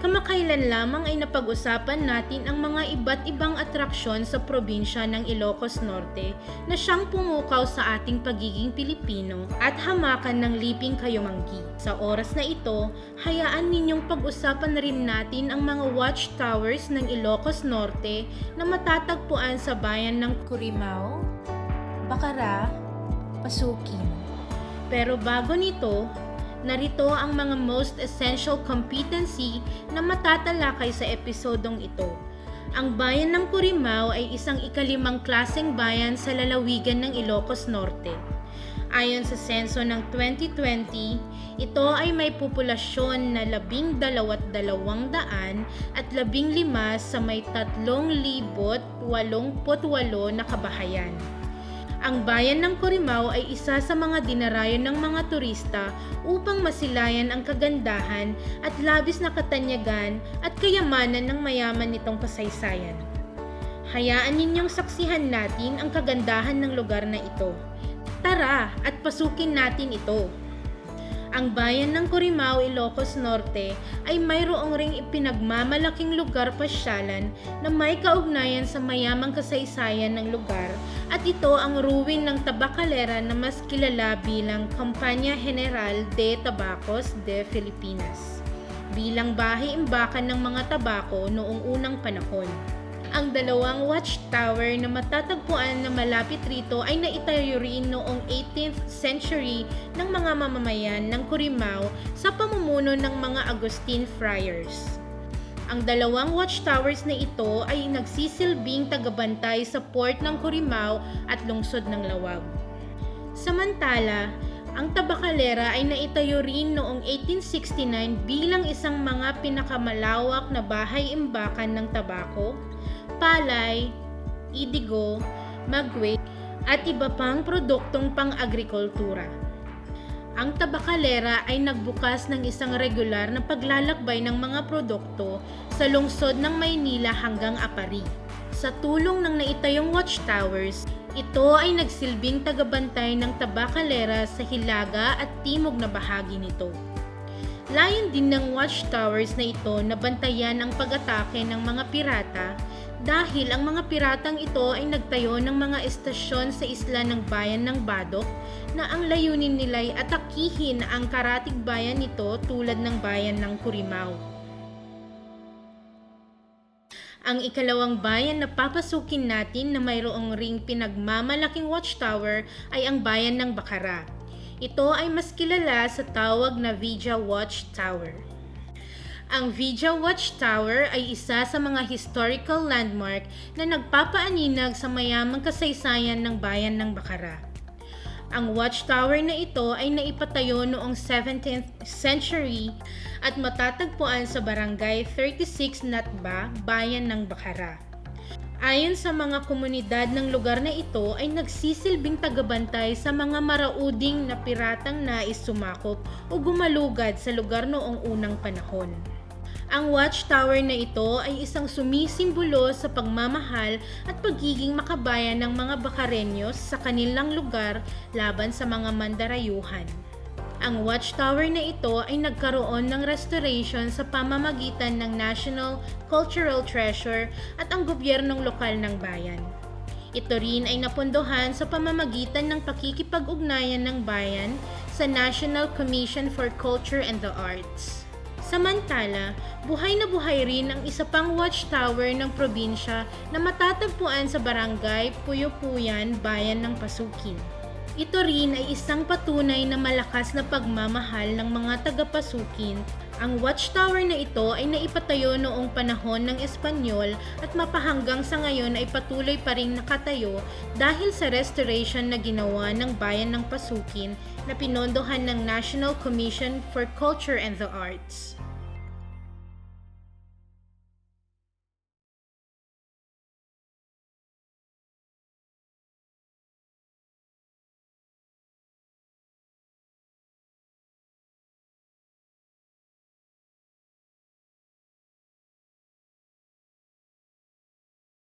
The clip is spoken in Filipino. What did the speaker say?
Kamakailan lamang ay napag-usapan natin ang mga iba't ibang atraksyon sa probinsya ng Ilocos Norte na siyang pumukaw sa ating pagiging Pilipino at hamakan ng liping kayumanggi. Sa oras na ito, hayaan ninyong pag-usapan rin natin ang mga watchtowers ng Ilocos Norte na matatagpuan sa bayan ng Curimao, Bacara, Pasukin. Pero bago nito, narito ang mga most essential competency na matatalakay sa episodong ito. Ang bayan ng Curimao ay isang ikalimang klaseng bayan sa lalawigan ng Ilocos Norte. Ayon sa senso ng 2020, ito ay may populasyon na labing dalawat dalawang daan at labing lima sa may tatlong libot walumput walo na kabahayan. Ang bayan ng Corimao ay isa sa mga dinarayo ng mga turista upang masilayan ang kagandahan at labis na katanyagan at kayamanan ng mayaman nitong kasaysayan. Hayaan ninyong saksihan natin ang kagandahan ng lugar na ito. Tara at pasukin natin ito. Ang bayan ng Corimao, Ilocos Norte ay mayroong ring ipinagmamalaking lugar pasyalan na may kaugnayan sa mayamang kasaysayan ng lugar at ito ang ruwin ng Tabacalera na mas kilala bilang Campanya General de Tabacos de Filipinas bilang bahay-imbakan ng mga tabako noong unang panahon. Ang dalawang watchtower na matatagpuan na malapit rito ay naitayo rin noong 18th century ng mga mamamayan ng Curimao sa pamumuno ng mga Agustin Friars. Ang dalawang watchtowers na ito ay nagsisilbing tagabantay sa port ng Curimao at lungsod ng Lawag. Samantala, ang Tabacalera ay naitayo rin noong 1869 bilang isang mga pinakamalawak na bahay-imbakan ng tabako, palay, indigo, magwe, at iba pang produktong pang-agrikultura. Ang Tabacalera ay nagbukas ng isang regular na paglalakbay ng mga produkto sa lungsod ng Maynila hanggang Apari. Sa tulong ng naitayong watchtowers, ito ay nagsilbing tagabantay ng Tabacalera sa hilaga at timog na bahagi nito. Layon din ng watchtowers na ito na bantayan ang pag-atake ng mga pirata dahil ang mga piratang ito ay nagtayo ng mga estasyon sa isla ng bayan ng Badok na ang layunin nila'y atakihin ang karatig bayan nito tulad ng bayan ng Curimao. Ang ikalawang bayan na papasukin natin na mayroong ring pinagmamalaking watchtower ay ang bayan ng Bacara. Ito ay mas kilala sa tawag na Vija Watchtower. Ang Vija Watchtower ay isa sa mga historical landmark na nagpapaaninag sa mayamang kasaysayan ng bayan ng Bacara. Ang watchtower na ito ay naipatayo noong 17th century at matatagpuan sa barangay 36 Natba, bayan ng Bacara. Ayon sa mga komunidad ng lugar na ito ay nagsisilbing tagabantay sa mga marauding na piratang nais sumakop o gumalugad sa lugar noong unang panahon. Ang watchtower na ito ay isang sumisimbolo sa pagmamahal at pagiging makabayan ng mga Bakarenyos sa kanilang lugar laban sa mga mandarayuhan. Ang watchtower na ito ay nagkaroon ng restoration sa pamamagitan ng National Cultural Treasure at ang gobyernong lokal ng bayan. Ito rin ay napundohan sa pamamagitan ng pakikipag-ugnayan ng bayan sa National Commission for Culture and the Arts. Samantala, buhay na buhay rin ang isa pang watchtower ng probinsya na matatagpuan sa barangay Puyo-Puyan, bayan ng Pasukin. Ito rin ay isang patunay na malakas na pagmamahal ng mga taga-Pasukin. Ang watchtower na ito ay naipatayo noong panahon ng Espanyol at mapahanggang sa ngayon ay patuloy pa rin nakatayo dahil sa restoration na ginawa ng bayan ng Pasukin na pinondohan ng National Commission for Culture and the Arts.